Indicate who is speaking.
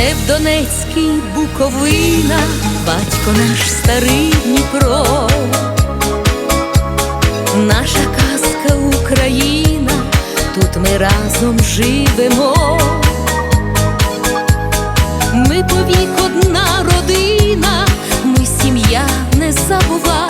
Speaker 1: Росте в Донецькій Буковина, батько наш старий Дніпро, наша казка Україна, тут ми разом живемо, ми повік одна родина, ми сім'я не забува.